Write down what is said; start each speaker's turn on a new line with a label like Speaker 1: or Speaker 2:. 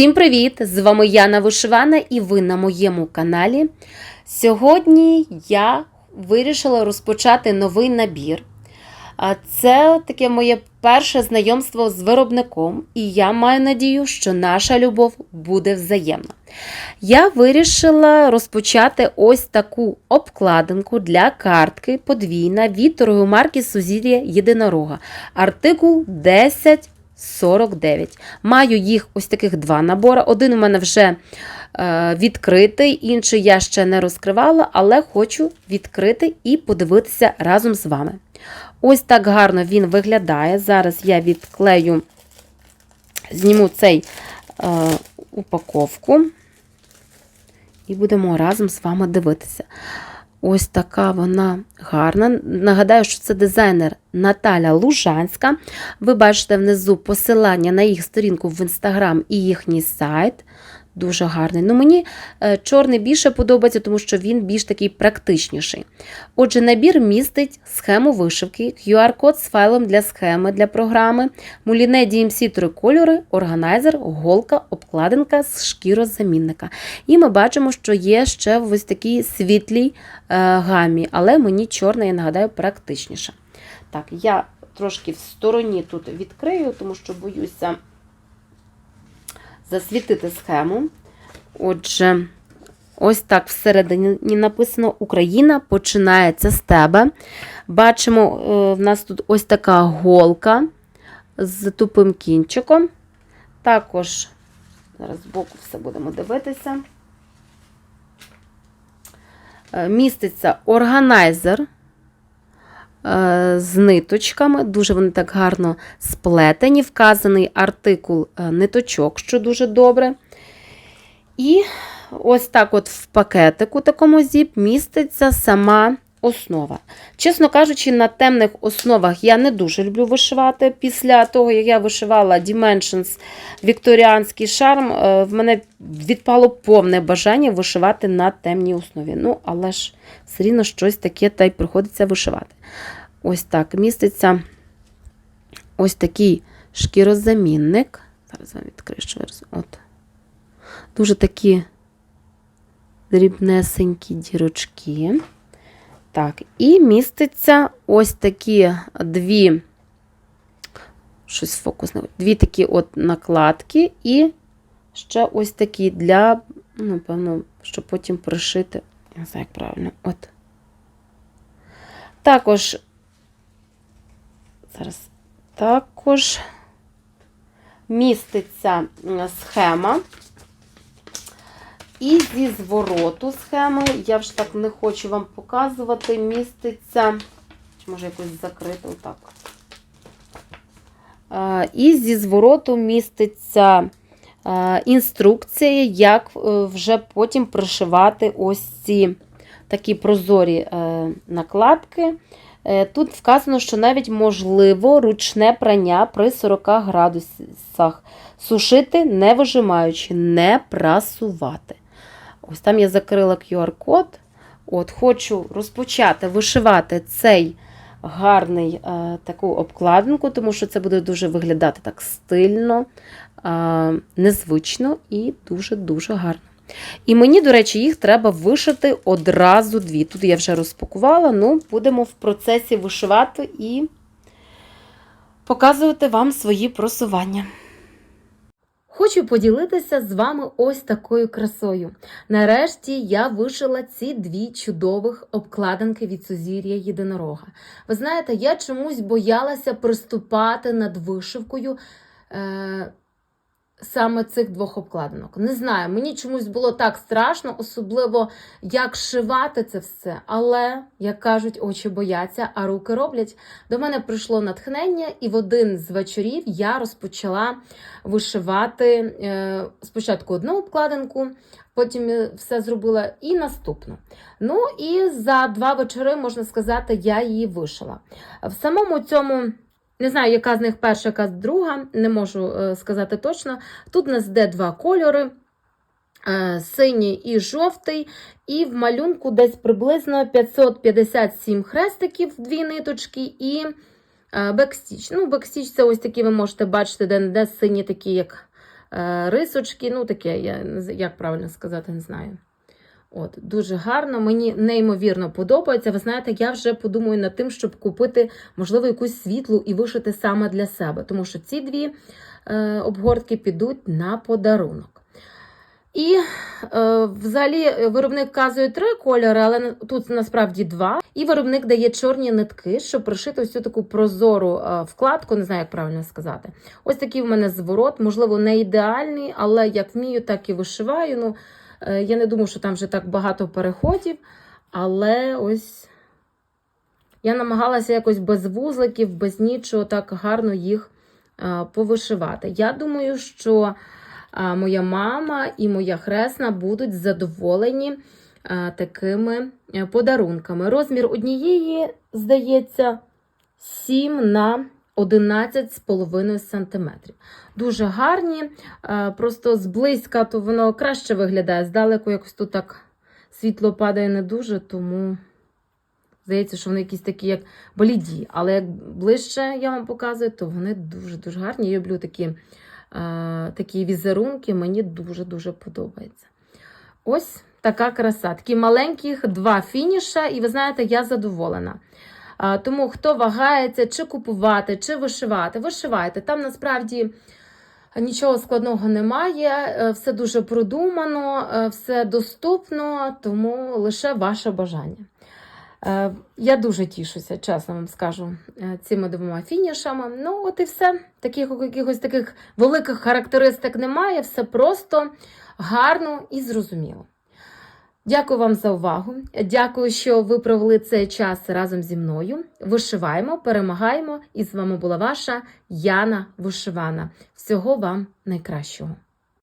Speaker 1: Всім привіт! З вами Яна Вишивана і ви на моєму каналі. Сьогодні я вирішила розпочати новий набір. Це таке моє перше знайомство з виробником, і я маю надію, що наша любов буде взаємна. Я вирішила розпочати ось таку обкладинку для картки подвійна від торгової марки Сузір'я Єдинорога. Артикул 10. 49. Маю їх ось таких два набори. Один у мене вже е, відкритий, інший я ще не розкривала, але хочу відкрити і подивитися разом з вами. Ось так гарно він виглядає. Зараз я відклею, зніму цей е, упаковку і будемо разом з вами дивитися. Ось така вона гарна. Нагадаю, що це дизайнер Наталя Лужанська. Ви бачите внизу посилання на їх сторінку в інстаграм і їхній сайт. Дуже гарний. Ну, Мені е, чорний більше подобається, тому що він більш такий практичніший. Отже, набір містить схему вишивки, QR-код з файлом для схеми для програми, муліне DMC три кольори, органайзер, голка, обкладинка з шкірозамінника. І ми бачимо, що є ще в ось такій світлій е, гамі, але мені чорна, я нагадаю, практичніша. Так, я трошки в стороні тут відкрию, тому що боюся засвітити схему. Отже, ось так всередині написано: Україна починається з тебе. Бачимо, е, в нас тут ось така голка з тупим кінчиком. Також, зараз збоку все будемо дивитися. Е, Міститься органайзер з ниточками. Дуже вони так гарно сплетені. Вказаний артикул е, ниточок, що дуже добре. І ось так от в пакетику такому зіп міститься сама основа. Чесно кажучи, на темних основах я не дуже люблю вишивати. Після того, як я вишивала Dimensions Вікторіанський шарм, е, в мене відпало повне бажання вишивати на темній основі. Ну, але ж все рівно щось таке та й приходиться вишивати. Ось так міститься ось такий шкірозамінник. Зараз вам відкрию раз. От. Дуже такі дрібнесенькі дірочки. Так, і міститься ось такі дві, щось фокусне, дві такі от накладки, і ще ось такі для, ну, певно, щоб потім пришити. Не знаю, як правильно. От. Також, зараз, також міститься схема. І зі звороту схеми, я вже так не хочу вам показувати, міститься, чи може якось закрити отак. І зі звороту міститься інструкція, як е, вже потім пришивати ось ці такі прозорі е, накладки. Е, тут вказано, що навіть можливо ручне прання при 40 градусах. Сушити не вижимаючи, не прасувати. Ось там я закрила QR-код. От, Хочу розпочати вишивати цей гарний е, таку обкладинку, тому що це буде дуже виглядати так стильно, е, незвично і дуже-дуже гарно. І мені, до речі, їх треба вишити одразу дві. Тут я вже розпакувала, ну, будемо в процесі вишивати і показувати вам свої просування. Хочу поділитися з вами ось такою красою. Нарешті я вишила ці дві чудових обкладинки від сузір'я єдинорога. Ви знаєте, я чомусь боялася приступати над вишивкою. Е- Саме цих двох обкладинок. Не знаю, мені чомусь було так страшно, особливо як шивати це все. Але, як кажуть, очі бояться, а руки роблять. До мене прийшло натхнення, і в один з вечорів я розпочала вишивати е, спочатку одну обкладинку, потім все зробила і наступну. Ну і за два вечори, можна сказати, я її вишила. В самому цьому. Не знаю, яка з них перша, яка з друга, не можу е, сказати точно. Тут у нас йде два кольори: е, синій і жовтий, і в малюнку десь приблизно 557 хрестиків, дві ниточки, і е, бекстіч. Ну, бекстіч це ось такі ви можете бачити, де, де сині такі, як рисочки, ну таке, як правильно сказати, не знаю. От, дуже гарно, мені неймовірно подобається. Ви знаєте, я вже подумаю над тим, щоб купити, можливо, якусь світлу і вишити саме для себе, тому що ці дві е, обгортки підуть на подарунок. І е, взагалі виробник вказує три кольори, але тут насправді два. І виробник дає чорні нитки, щоб пришити ось цю таку прозору е, вкладку, не знаю, як правильно сказати. Ось такий в мене зворот, можливо, не ідеальний, але як вмію, так і вишиваю. Ну, я не думаю, що там вже так багато переходів, але ось я намагалася якось без вузликів, без нічого так гарно їх е, повишивати. Я думаю, що моя мама і моя хресна будуть задоволені такими е, подарунками. Розмір однієї, здається, 7 на 11,5 см. Дуже гарні, просто зблизька, то воно краще виглядає. Здалеку якось тут так світло падає не дуже, тому здається, що вони якісь такі, як бліді. Але як ближче я вам показую, то вони дуже-дуже гарні. Я люблю такі е, такі візерунки, мені дуже-дуже подобається. Ось така краса. Такі маленьких два фініша, і ви знаєте, я задоволена. Тому хто вагається, чи купувати, чи вишивати, вишивайте. Там насправді нічого складного немає, е, все дуже продумано, е, все доступно, тому лише ваше бажання. Е, Я дуже тішуся, чесно вам скажу, цими двома фінішами. Ну, от і все. Таких якихось таких великих характеристик немає, все просто гарно і зрозуміло. Дякую вам за увагу. Дякую, що ви провели цей час разом зі мною. Вишиваємо, перемагаємо. І з вами була ваша Яна Вишивана. Всього вам найкращого.